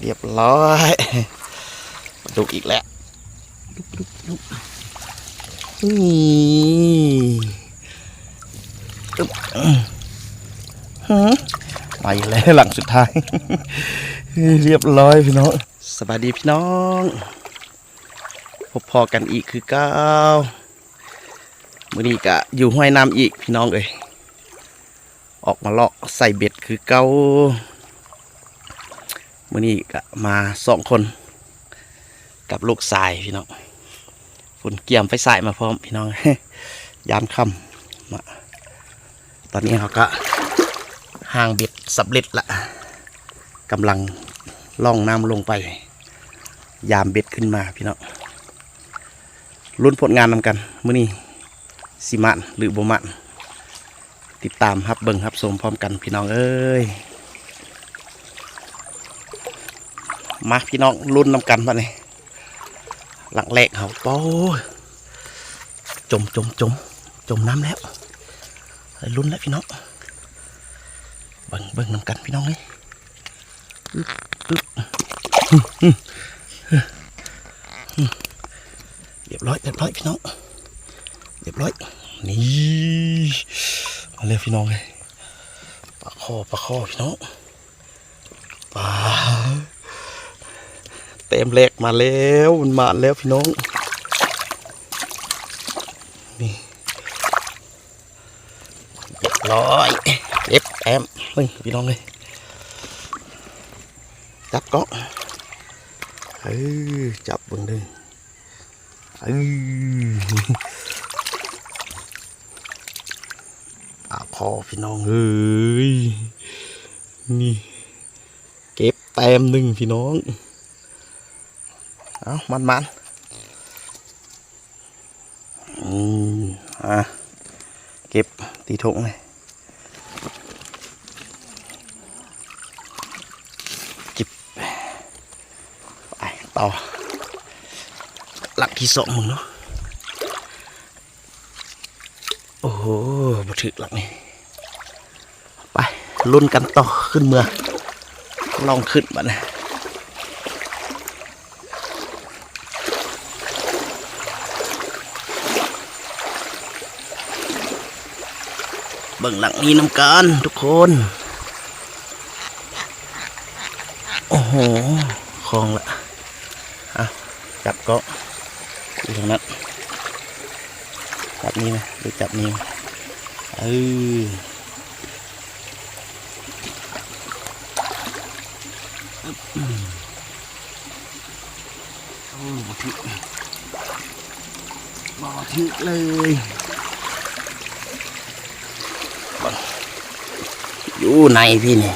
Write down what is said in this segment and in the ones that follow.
เรียบร้อยปลาดุกอีกแล้วดุกดุกดุกนี่อึ๊บอื้อหือมาอีกแล้วหลังสุดท้าย เรียบร้อยพี่น้องสวัสดีพี่น้อง พบพอกันอีกคือเก้ามื้อนี้กะอยู่ห้วยน้ำอีกพี่น้องเอ้ย ออกมาเลาะใส่เบ็ดคือเก้ามื้อนี้กะมาสองคน กับลูกสายพี่น้องฝุ่นเกี่ยมไฟสายมาพร้อมพี่น้องยามค่ำมาตอนนี้เขาก็ห่างเบ็ดสับเร็จละกำลังล่องน้ำลงไป ยามเบ็ดขึ้นมาพี่น้องลุ้นผลงานนำกันมื้อนี้สิมันหรือบ่มัน ติดตามครับเบิ่งครับชมพร้อมกันพี่น้องเอ้ยมาพี่น้องลุ้นน้ำกันมาเนี่ยหลังแรกเขาโป้จมจมจมจมน้ำแล้วเฮ้ยลุ้นแล้วพี่น้องเบิ่งเบิ่งน้ำกันพี่น้องเลยเรียบร้อยเรียบร้อยพี่น้องเรียบร้อยนี่ มาเลยพี่น้องเลยปลาคอปลาคอพี่น้องปลาเต็มแหลกมาแล้วมันมาแล้วพี่น้องนี่เรียบร้อยเก็บแอมเฮ้ยพี่น้องเลยจับกาะเออจับบึงดึงเอ้ปากค อพี่น้องเอ้ยนี่เก็บแต้มหนึ่งพี่น้อง เอามันมันอืมอะเก็บตีถุงเลยจิบไปต่อ หลักที่สองมึงเนาะโอ้โหบัถึกหลักนี่ ลุ้นกันต่อขึ้นเมืองลองขึ้นมานะเบิ่งหลังนี้น้ำกันทุกคน โอ้โหคลองละอะจับก็อยู่ตรงนั้นจับนี้ไหมหรือจับนี้เออมโอ้ บถึกบถึกเลยบ่อยู่ในพี่นี่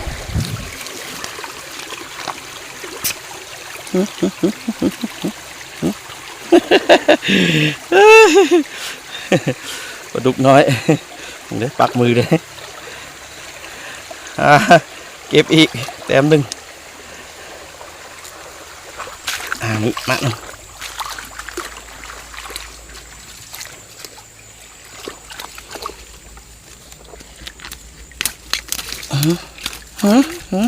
ปลาดุกน้อยเดี๋ยวปักมือเลยเก็บอีกแต้มหนึ่ง อ่านี่มา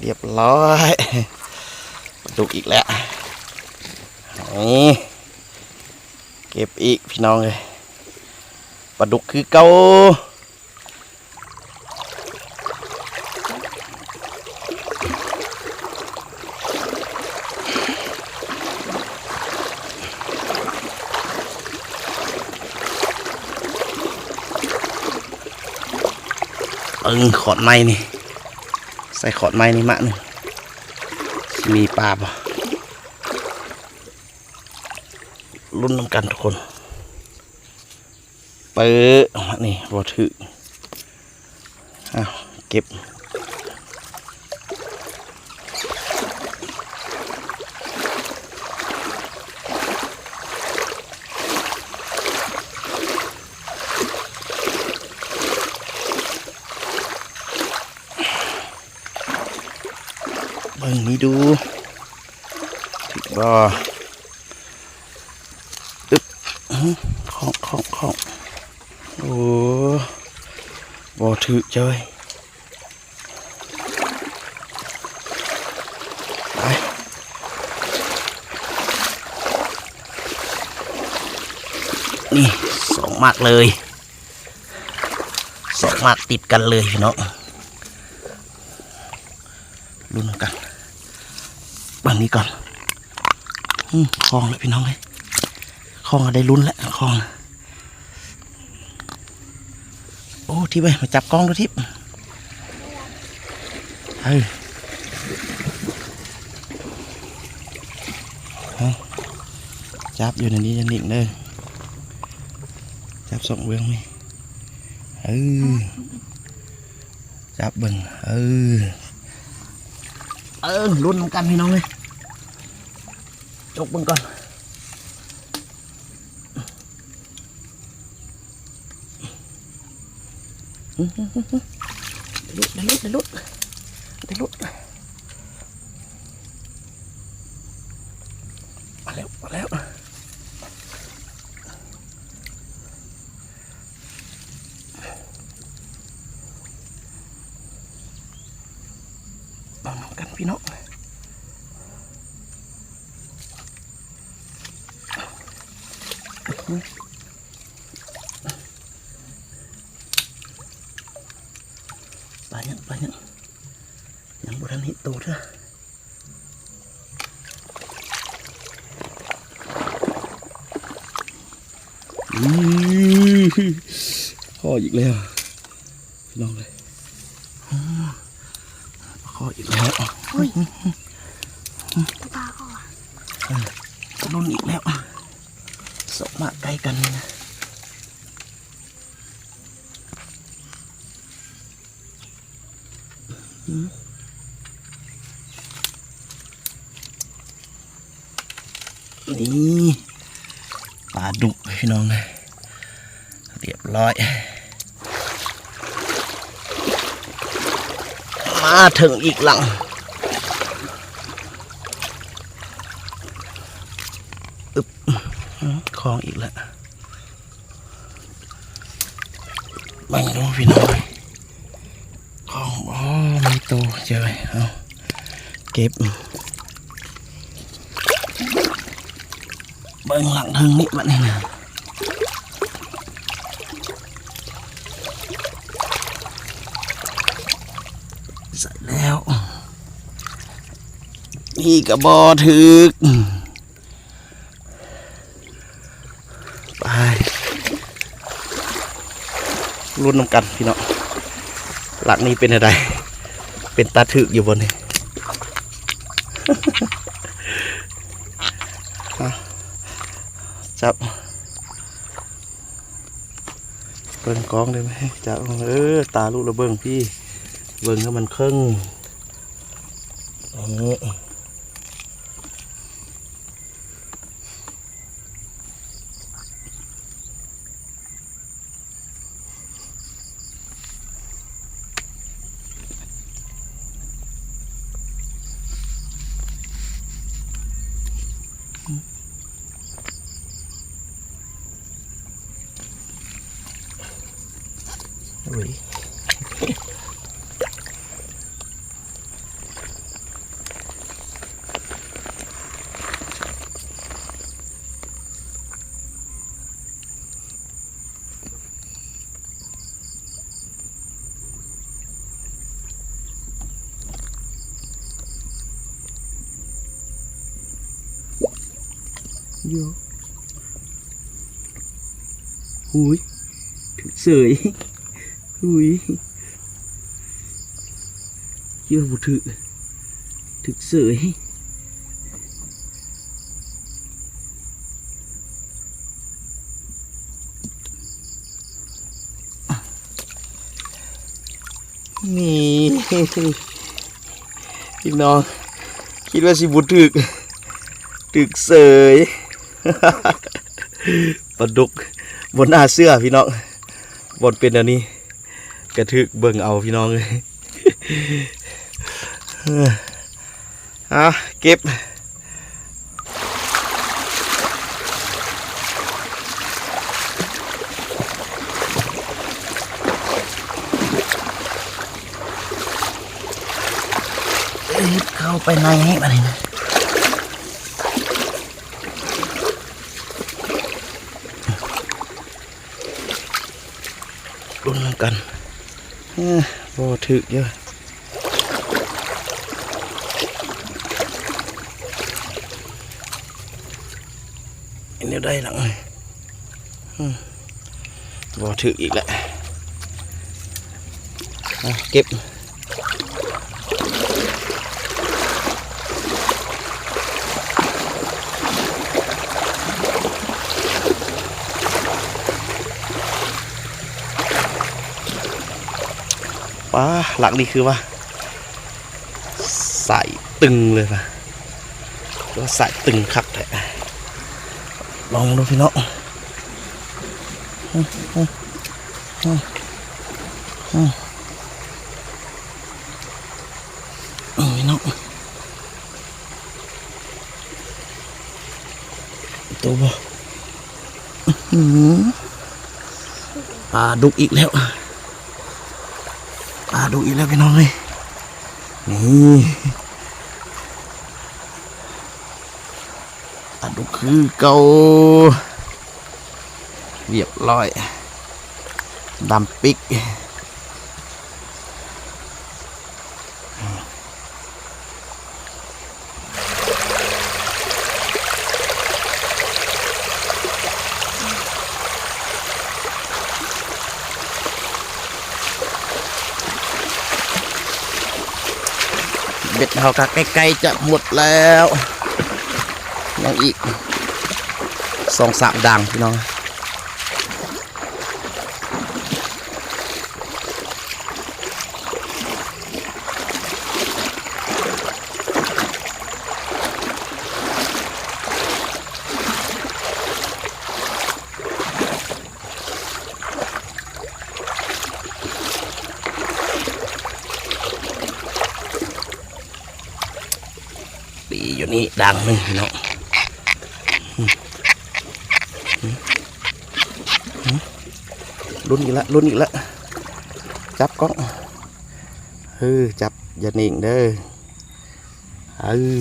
เรียบร้อยปลาดุกอีกแล้วนี่เก็บอีกพี่น้องเลยปลาดุกคือเก่า เอิงขอดไม้นี่ ใส่ขอดไม้นี่มะหนึ่งมีปลาปะรุ่นน้ำกันทุกคนเปิดออกมานี่บอถืออ้าวเก็บ งนี้ดูถึงบ่อึ๊บของของของโอ้บ่ถือจ้อยนี่สองมากเลยสองมากติดกันเลยพี่น้องลุ้นกัน บางนี้ก่อนอคลองเลยพี่น้องเลยคลองอะได้ลุ้นแล้วคลอง โอ้ทิพย์มาจับกล้องดูทิพย์เฮ้ยเอจับอยู่ในนี้จะนิ่งเลยจับสองเบื้องไหมเออจับเบิ่งเออเออลุ้นกันพี่น้องเลย จกบึงก่อนได้ลุดได้ลุดได้ลุดได้ลุดมาแล้วมาแล้วบังน้ำกันพี่น้อง ปลายังปลายังยังบุทันเห็นตัวเถอะอืมพ่ออีกแล้วพี่น้องเลยอ๋อพ่ออีกแล้วอุ้ยตาเขาอะรุ่นอีกแล้ว สบมาใกล้กันนี่นะอืมนี่ปลาดุพี่น้องเลยเรียบร้อย มาถึงอีกหลัง คล องอีกแล้วไม่รู้พี่น้อยคลองอ๋อมีตัวเจอเอาเก็บ เบิ้งหลังทางนี้มันนี่นะใส่แล้ว นี่กระบอถึก ไป รุ่นน้ำกันพี่น้องหลักนี้เป็นอะไร เป็นตาถึกอยู่บนนี้อ่จับเบิ่งกองได้ไหมจับเออตาลูกระเบิ่งพี่ เบิ่งให้มันครึ่ง เยอะหุยเสยอุ้ยเยื่อบุถึกถึกเสยนี่พี่น้องคิดว่าสิบุถึกถึกเสย ปลาดุกบนหน้าเสื้อพี่น้องบนเป็นอันนี้ กระทึกเบิ่งเอาพี่น้องเลยอะเก็บเอ้ยเข้าไปในให้มาเลยนะำกันเอ้อโบถึกเยอะอันนี้ได้หลังเลยบ่ถึกอีกแหละเก็บ ป้าหลังนี่คือว่า ใส่ตึงเลยนะว่าใส่ตึงคักแท้ลองดูพี่น้องพี่น้องตัวบ่อื้อหือปลาดุกอีกแล้ว ดูอีกแล้วพี่น้องเลยนี่ปลาดุคือเกาเรียบร้อยดำปิก เบ็ดเขากักใกล้ๆจะหมดแล้วยังอีกสองสามดังพี่น้อง ปีอยู่นี่ ดังหนึ่งเนาะลุ้นอีกละลุ้นอีกละจับก้องเออจับอย่าหนิ่งเด้อเออ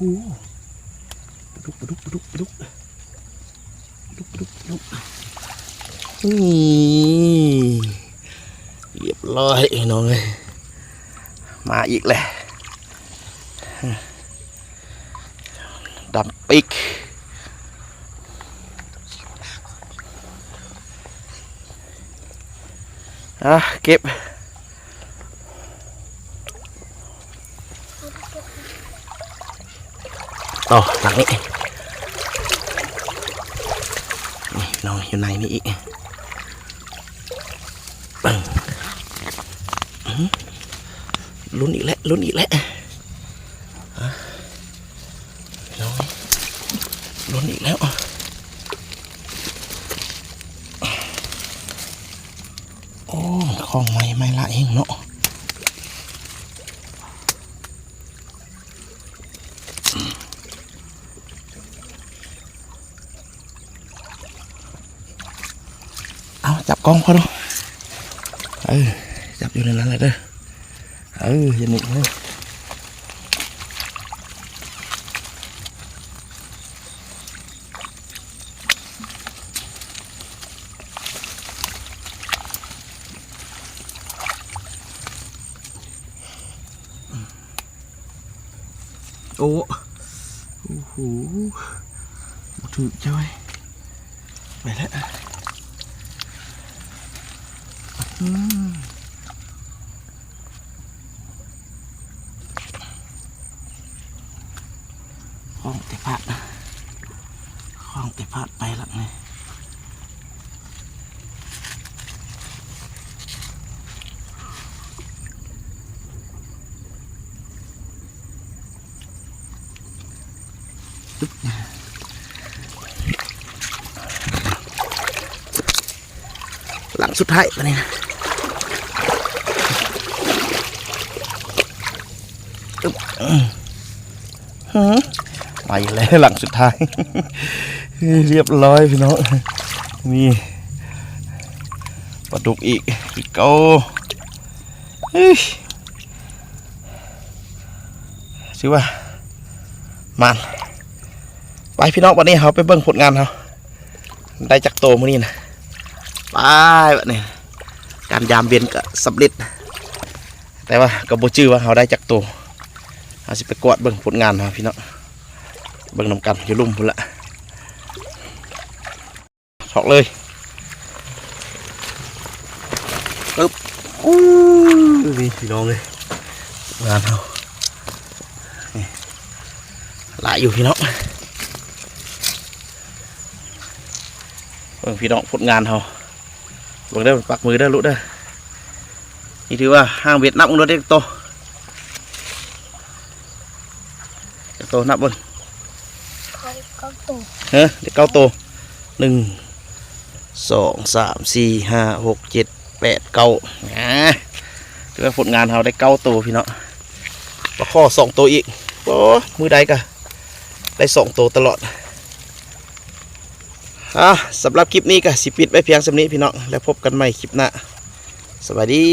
หปลุกปลุกปลุกปลุกปลุกปลุกปลุกนี่เรียบร้อยน้องเลยมาอีกเลยดำปิกอะเก็บ ต่อหลังนี้นี่น้องอยู่ในนี้อีกลุ้นอีกแล้วลุ้นอีกแล้วอะน้องลุ้นอีกแล้วโอ้ของไม่ไม่ละเองเนาะ เอาจับกล้องพอดูเออจับอยู่ในนั้นเลยเด้อเออย่าหนีเลยโอ้โอ้โหถึกจ้อยไปแล้ว ห้องแต่พัดห้องแต่พัดไปล้วไงตึ๊บหลังสุดท้ายไปนี่นะตึ๊บอืมหือ ไปแล้วหลังสุดท้าย เรียบร้อยพี่น้องนี่ปลาดุกอีกอีกเก้าเฮ้ยชื่อว่ามันไปพี่น้องวันนี้เขาไปเบิ่งผลงานเขาได้จากโตมื้อนี้นะไปวันนี้การยามเวียนก็สำเร็จแต่ว่าก็บ่ชื่อว่าเขาได้จากโต ขาสิไปกวาดเบิ่งผลงานเขาพี่น้องเบิ่งนำกันอยู่ลุ่มพุ่นละถอกเลยอู้นี่พี่น้องเลยงานเขานี่หลายอยู่พี่น้องเบิ่งพี่น้องผลงานเขาเบิ่งได้ปักมือได้ลุเด้นี่ถือว่าห้างเวียดนับมึงรถได้โต เด็กโตนับเบิ่งคอยก็ตุ่มเฮ้ยเด็กเก้าโตหนึ่งสองสามสี่ห้าหกเจ็ดแปดเก้าอ่าถือว่าผลงานเขาได้เก้าโตพี่เนาะปลาข้อสองตัวอีกโอ้มือใดกะได้สองตัวตลอดอะสำหรับคลิปนี้ก็สิปิดไว้เพียงสำนี้พี่น้องแล้วพบกันใหม่คลิปหน้าสวัสดี